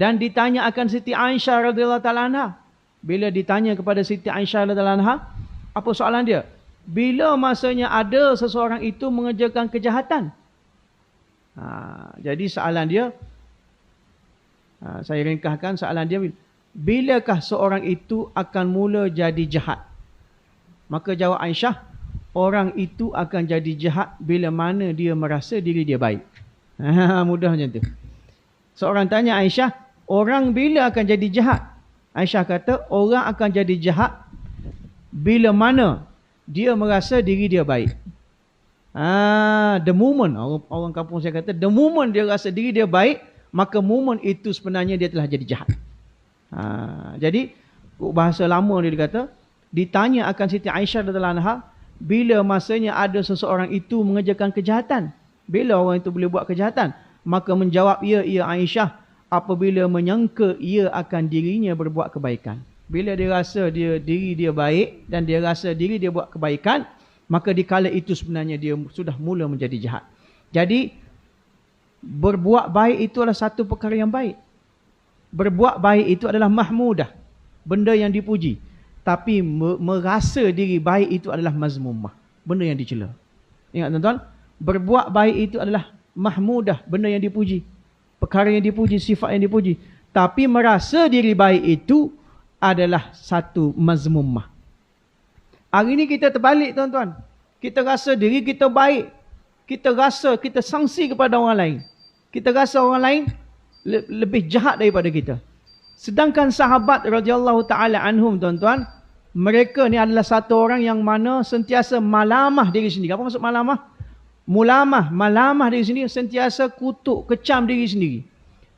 Dan ditanya akan Siti Aisyah radhiyallahu taala anha. Bila ditanya kepada Siti Aisyah radhiyallahu anha, apa soalan dia? Bila masanya ada seseorang itu mengerjakan kejahatan? Ha, jadi soalan dia, ha, saya ringkaskan soalan dia, bilakah seorang itu akan mula jadi jahat? Maka jawab Aisyah, orang itu akan jadi jahat bila mana dia merasa diri dia baik. Ha, mudah macam tu. Seorang tanya Aisyah, orang bila akan jadi jahat? Aisyah kata, orang akan jadi jahat bila mana dia merasa diri dia baik. Ah, the moment orang, orang kampung saya kata, the moment dia rasa diri dia baik, maka moment itu sebenarnya dia telah jadi jahat. Ah, jadi bahasa lama dia kata, ditanya akan Siti Aisyah radhiyallahu anha bila masanya ada seseorang itu mengerjakan kejahatan bila orang itu boleh buat kejahatan maka menjawab ia ia Aisyah apabila menyangka ia akan dirinya berbuat kebaikan. Bila dia rasa dia diri dia baik dan dia rasa diri dia buat kebaikan maka di kala itu sebenarnya dia sudah mula menjadi jahat. Jadi berbuat baik itu adalah satu perkara yang baik. Berbuat baik itu adalah mahmudah benda yang dipuji. Tapi merasa diri baik itu adalah mazmumah benda yang dicela. Ingat tuan-tuan berbuat baik itu adalah mahmudah benda yang dipuji perkara yang dipuji sifat yang dipuji. Tapi merasa diri baik itu adalah satu mazmumah. Hari ini kita terbalik tuan-tuan. Kita rasa diri kita baik. Kita rasa kita sangsi kepada orang lain. Kita rasa orang lain lebih jahat daripada kita. Sedangkan sahabat radhiyallahu taala anhum tuan-tuan, mereka ni adalah satu orang yang mana sentiasa malamah diri sendiri. Apa maksud malamah? Mulamah, malamah diri sendiri sentiasa kutuk, kecam diri sendiri.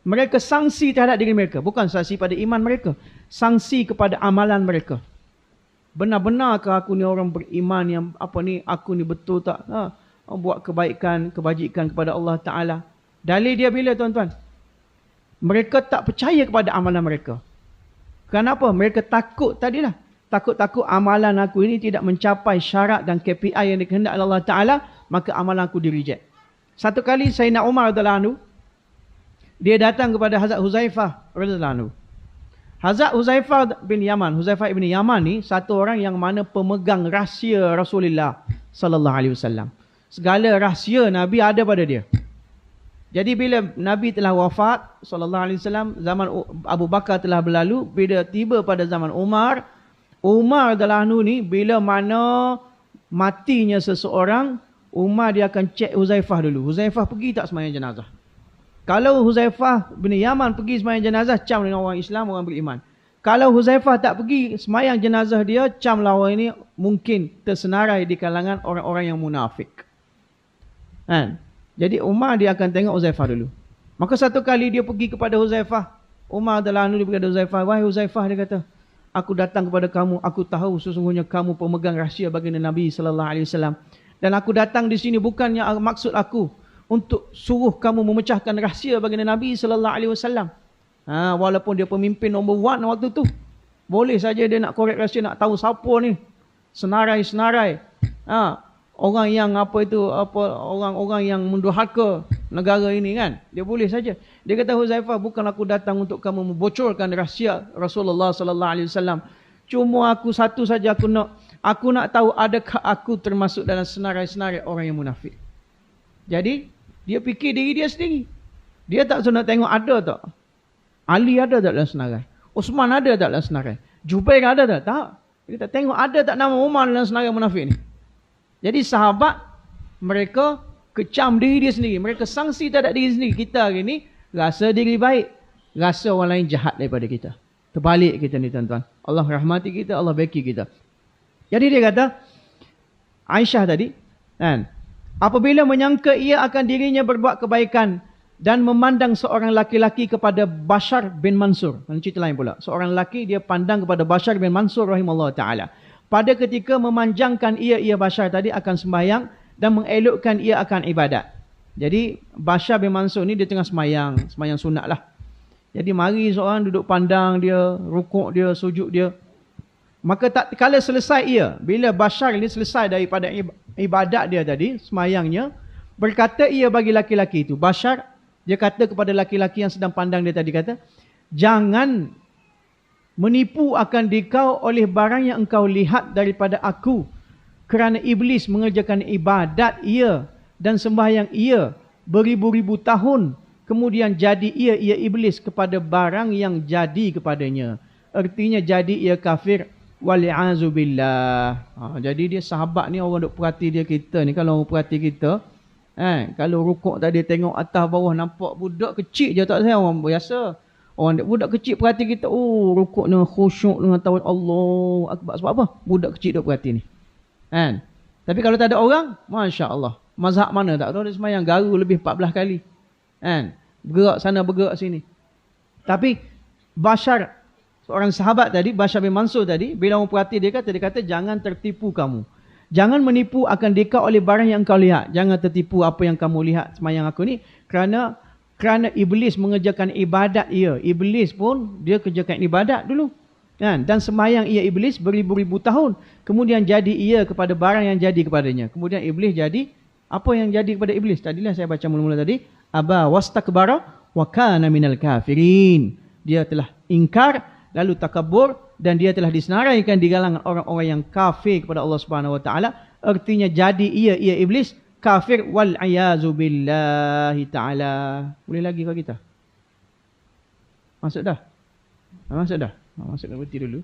Mereka sangsi terhadap diri mereka, bukan sangsi pada iman mereka, sangsi kepada amalan mereka. Benar-benarkah aku ni orang beriman yang apa ni aku ni betul tak ha, buat kebaikan, kebajikan kepada Allah Taala? Dalil dia bila tuan-tuan? mereka tak percaya kepada amalan mereka. Kenapa? Mereka takut tadilah. Takut-takut amalan aku ini tidak mencapai syarat dan KPI yang dikehendaki Allah Ta'ala, maka amalan aku di reject. Satu kali Sayyidina Umar radhiyallahu dia datang kepada Hazrat Huzaifah radhiyallahu Hazrat Huzaifah bin Yaman, Huzaifah bin Yaman ni satu orang yang mana pemegang rahsia Rasulullah sallallahu alaihi wasallam. Segala rahsia Nabi ada pada dia. Jadi bila Nabi telah wafat sallallahu alaihi wasallam zaman Abu Bakar telah berlalu bila tiba pada zaman Umar Umar adalah anu ni bila mana matinya seseorang Umar dia akan cek Huzaifah dulu Huzaifah pergi tak sembahyang jenazah Kalau Huzaifah bin Yaman pergi sembahyang jenazah cam dengan orang Islam orang beriman Kalau Huzaifah tak pergi sembahyang jenazah dia cam lawan ini mungkin tersenarai di kalangan orang-orang yang munafik Kan jadi Umar dia akan tengok Huzaifah dulu. Maka satu kali dia pergi kepada Huzaifah. Umar adalah anu dia kepada Huzaifah. Wahai Huzaifah dia kata. Aku datang kepada kamu. Aku tahu sesungguhnya kamu pemegang rahsia baginda Nabi Sallallahu Alaihi Wasallam. Dan aku datang di sini bukannya maksud aku untuk suruh kamu memecahkan rahsia baginda Nabi Sallallahu Alaihi Wasallam. Ha, walaupun dia pemimpin nombor one waktu tu. Boleh saja dia nak korek rahsia, nak tahu siapa ni. Senarai-senarai. Ha, orang yang apa itu apa orang-orang yang mendurhaka negara ini kan dia boleh saja dia kata Huzaifah bukan aku datang untuk kamu membocorkan rahsia Rasulullah sallallahu alaihi wasallam cuma aku satu saja aku nak aku nak tahu adakah aku termasuk dalam senarai-senarai orang yang munafik jadi dia fikir diri dia sendiri dia tak nak tengok ada tak Ali ada tak dalam senarai Osman ada tak dalam senarai Jubair ada tak tak dia kata tengok ada tak nama Umar dalam senarai munafik ni jadi sahabat mereka kecam diri dia sendiri. Mereka sangsi terhadap diri sendiri. Kita hari ni rasa diri baik. Rasa orang lain jahat daripada kita. Terbalik kita ni tuan-tuan. Allah rahmati kita, Allah baiki kita. Jadi dia kata, Aisyah tadi, kan, apabila menyangka ia akan dirinya berbuat kebaikan dan memandang seorang laki-laki kepada Bashar bin Mansur. Ini cerita lain pula. Seorang lelaki dia pandang kepada Bashar bin Mansur rahimahullah ta'ala pada ketika memanjangkan ia ia Bashar tadi akan sembahyang dan mengelokkan ia akan ibadat. Jadi Bashar bin Mansur ni dia tengah sembahyang, sembahyang sunat lah. Jadi mari seorang duduk pandang dia, rukuk dia, sujud dia. Maka tak kala selesai ia, bila Bashar ni selesai daripada ibadat dia tadi, sembahyangnya, berkata ia bagi laki-laki itu. Bashar dia kata kepada laki-laki yang sedang pandang dia tadi kata, Jangan menipu akan dikau oleh barang yang engkau lihat daripada aku. Kerana iblis mengerjakan ibadat ia dan sembahyang ia beribu-ribu tahun. Kemudian jadi ia, ia iblis kepada barang yang jadi kepadanya. Artinya jadi ia kafir wali'azubillah. Ha, jadi dia sahabat ni orang duk perhati dia kita ni. Kalau orang perhati kita. Eh, kalau rukuk tadi tengok atas bawah nampak budak kecil je tak saya orang biasa. Orang budak kecil perhati kita. Oh rukuk dengan khusyuk dengan tawad Allah. Akbar. Sebab apa? Budak kecil duk perhati ni. Kan? Tapi kalau tak ada orang. Masya Allah. Mazhab mana tak tahu. Dia semayang garu lebih 14 kali. Kan? Bergerak sana bergerak sini. Tapi Bashar seorang sahabat tadi, Bashar bin Mansur tadi, bila orang perhati dia kata, dia kata, jangan tertipu kamu. Jangan menipu akan dekat oleh barang yang kau lihat. Jangan tertipu apa yang kamu lihat semayang aku ni. Kerana kerana iblis mengerjakan ibadat ia. Iblis pun dia kerjakan ibadat dulu. Kan? Dan semayang ia iblis beribu-ribu tahun. Kemudian jadi ia kepada barang yang jadi kepadanya. Kemudian iblis jadi, apa yang jadi kepada iblis? Tadilah saya baca mula-mula tadi. Aba wastakbara wa kana minal kafirin. Dia telah ingkar lalu takabur dan dia telah disenaraikan di kalangan orang-orang yang kafir kepada Allah Subhanahu wa taala. Artinya jadi ia ia iblis kafir wal ayazu billahi taala. Boleh lagi kau kita masuk dah? Masuk dah? Masuk dah berhenti dulu